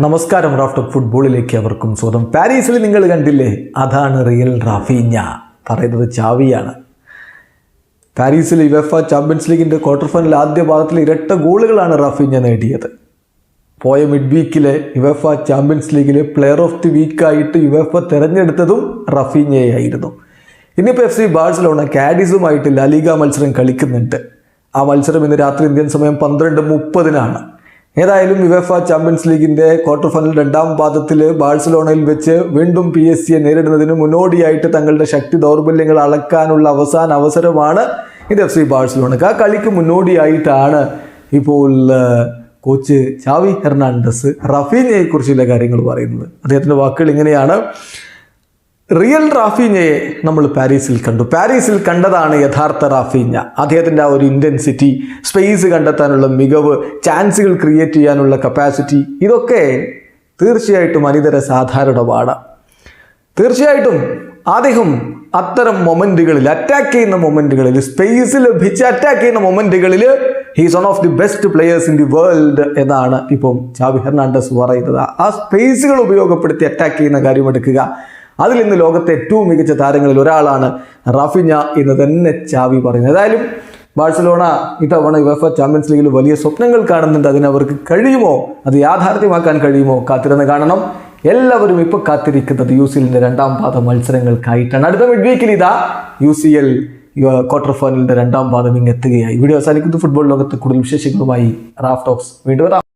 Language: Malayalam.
നമസ്കാരം റാഫ്റ്റ് ഓഫ് ഫുട്ബോളിലേക്ക് അവർക്കും സ്വന്തം പാരീസിൽ നിങ്ങൾ കണ്ടില്ലേ? അതാണ് റിയൽ റാഫീഞ്ഞ. പറയുന്നത് ചാവിയാണ്. പാരീസിൽ യുവഫ ചാമ്പ്യൻസ് ലീഗിന്റെ ക്വാർട്ടർ ഫൈനൽ ആദ്യ ഭാഗത്തിൽ ഇരട്ട ഗോളുകളാണ് റാഫീഞ്ഞ നേടിയത്. പോയ മിഡ് വീക്കിലെ യുവഫ ചാമ്പ്യൻസ് ലീഗിലെ പ്ലെയർ ഓഫ് ദി വീക്കായിട്ട് യുവഫ തിരഞ്ഞെടുത്തതും റഫീഞ്ഞയായിരുന്നു. ഇന്നിപ്പോൾ എഫ് സി ബാഴ്സലോണ കാഡിസുമായിട്ട് ലലീഗ മത്സരം കളിക്കുന്നുണ്ട്. ആ മത്സരം ഇന്ന് രാത്രി ഇന്ത്യൻ സമയം പന്ത്രണ്ട് മുപ്പതിനാണ്. ഏതായാലും യുവേഫ ചാമ്പ്യൻസ് ലീഗിന്റെ ക്വാർട്ടർ ഫൈനൽ രണ്ടാം പാദത്തിൽ ബാഴ്സലോണയിൽ വെച്ച് വീണ്ടും പി എസ് സിയെ നേരിടുന്നതിന് മുന്നോടിയായിട്ട് തങ്ങളുടെ ശക്തി ദൗർബല്യങ്ങൾ അളക്കാനുള്ള അവസാന അവസരമാണ് ഇത് എഫ് സി ബാഴ്സലോണക്ക്. ആ കളിക്ക് മുന്നോടിയായിട്ടാണ് ഇപ്പോൾ കോച്ച് ചാവി ഹെർണാണ്ടസ് റഫീനയെ കുറിച്ചുള്ള കാര്യങ്ങൾ പറയുന്നത്. അദ്ദേഹത്തിന്റെ വാക്കുകൾ ഇങ്ങനെയാണ്. റിയൽ റാഫീഞ്ഞയെ നമ്മൾ പാരീസിൽ കണ്ടു. പാരീസിൽ കണ്ടതാണ് യഥാർത്ഥ റാഫീഞ്ഞ. അദ്ദേഹത്തിന്റെ ആ ഒരു ഇന്റൻസിറ്റി സ്പേസ് കണ്ടെത്താനുള്ള മികവ് ചാൻസുകൾ ക്രിയേറ്റ് ചെയ്യാനുള്ള കപ്പാസിറ്റി ഇതൊക്കെ തീർച്ചയായിട്ടും അനിതര സാധാരണമാണ് തീർച്ചയായിട്ടും അദ്ദേഹം അത്തരം മൊമെന്റുകളിൽ അറ്റാക്ക് ചെയ്യുന്ന മൊമെന്റുകളിൽ സ്പേസ് ലഭിച്ച് അറ്റാക്ക് ചെയ്യുന്ന മൊമെന്റുകളിൽ he's one of the best players in the world എന്നാണ് ഇപ്പം ചാവി ഹെർണാണ്ടസ് പറയുന്നത്. ആ സ്പേസുകൾ ഉപയോഗപ്പെടുത്തി അറ്റാക്ക് ചെയ്യുന്ന കാര്യം എടുക്കുക. അതിൽ ഇന്ന് ലോകത്തെ ഏറ്റവും മികച്ച താരങ്ങളിൽ ഒരാളാണ് റാഫിഞ്ഞ എന്ന് തന്നെ ചാവി പറയുന്നത് ഏതായാലും ബാഴ്സലോണ ഇത്തവണ യുവഫ ചാമ്പ്യൻസ് ലീഗിൽ വലിയ സ്വപ്നങ്ങൾ കാണുന്നുണ്ട്. അതിനവർക്ക് കഴിയുമോ? അത് യാഥാർത്ഥ്യമാക്കാൻ കഴിയുമോ? കാത്തിരുന്ന് കാണണം. എല്ലാവരും ഇപ്പോൾ കാത്തിരിക്കുന്നത് യു സി എല്ലിന്റെ രണ്ടാം പാദ മത്സരങ്ങൾക്കായിട്ടാണ്. അടുത്ത മിഡ് വീക്കിൽ ഇതാ യു സി എൽ ക്വാർട്ടർ ഫൈനലിന്റെ രണ്ടാം പാദം ഇങ്ങെത്തുകയായി വീഡിയോ അവസാനിക്കുന്നു. ഫുട്ബോൾ ലോകത്ത് കൂടുതൽ വിശേഷങ്ങളുമായി റാഫ് ടോക്സ്. വീണ്ടും